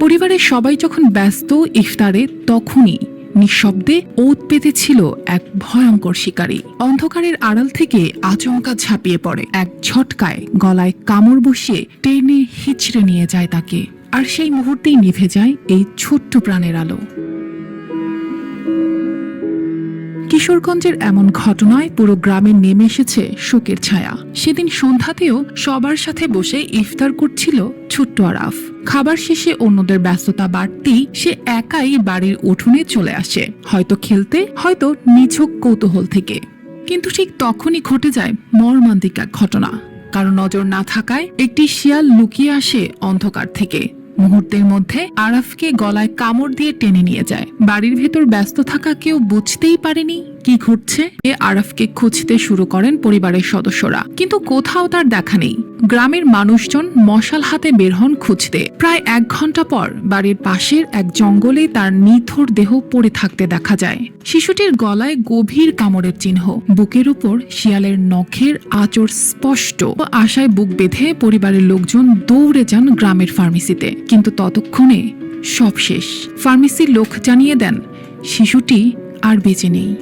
পরিবারের সবাই যখন ব্যস্ত ইফতারে, তখনই নিঃশব্দে ওত পেতেছিল এক ভয়ঙ্কর শিকারী। অন্ধকারের আড়াল থেকে আচমকা ঝাঁপিয়ে পড়ে। এক ঝটকায় গলায় কামড় বসিয়ে টেনে হিচড়ে নিয়ে যায় তাকে। আর সেই মুহূর্তেই নিভে যায় এই ছোট্ট প্রাণের আলো। কিশোরগঞ্জের এমন ঘটনায় পুরো গ্রামে নেমে এসেছে শোকের ছায়া। সেদিন সন্ধ্যাতেও সবার সাথে বসে ইফতার করছিল ছোট্ট আরাফ। খাবার শেষে অন্যদের ব্যস্ততা বাড়তেই সে একাই বাড়ির উঠোনে চলে আসে। হয়তো খেলতে, হয়তো নিছক কৌতূহল থেকে। কিন্তু ঠিক তখনই ঘটে যায় মর্মান্তিক এক ঘটনা। কারও নজর না থাকায় একটি শিয়াল লুকিয়ে আসে অন্ধকার থেকে। মুহূর্তের মধ্যে আরাফকে গলায় কামড় দিয়ে টেনে নিয়ে যায়। বাড়ির ভেতর ব্যস্ত থাকা কেউ বুঝতেই পারেনি কি ঘটছে? এ আরাফকে খুঁজতে শুরু করেন পরিবারের সদস্যরা। কিন্তু কোথাও তার দেখা নেই। গ্রামের মানুষজন মশাল হাতে বের হন খুঁজতে। প্রায় এক ঘণ্টা পর বাড়ির পাশের এক জঙ্গলে তার নিথর দেহ পড়ে থাকতে দেখা যায়। শিশুটির গলায় গভীর কামড়ের চিহ্ন। বুকের উপর শিয়ালের নখের আচর স্পষ্ট। আশায় বুক বেঁধে পরিবারের লোকজন দৌড়ে যান গ্রামের ফার্মেসিতে। কিন্তু ততক্ষণে সব শেষ। ফার্মেসির লোক জানিয়ে দেন, শিশুটি আর বেঁচে নেই।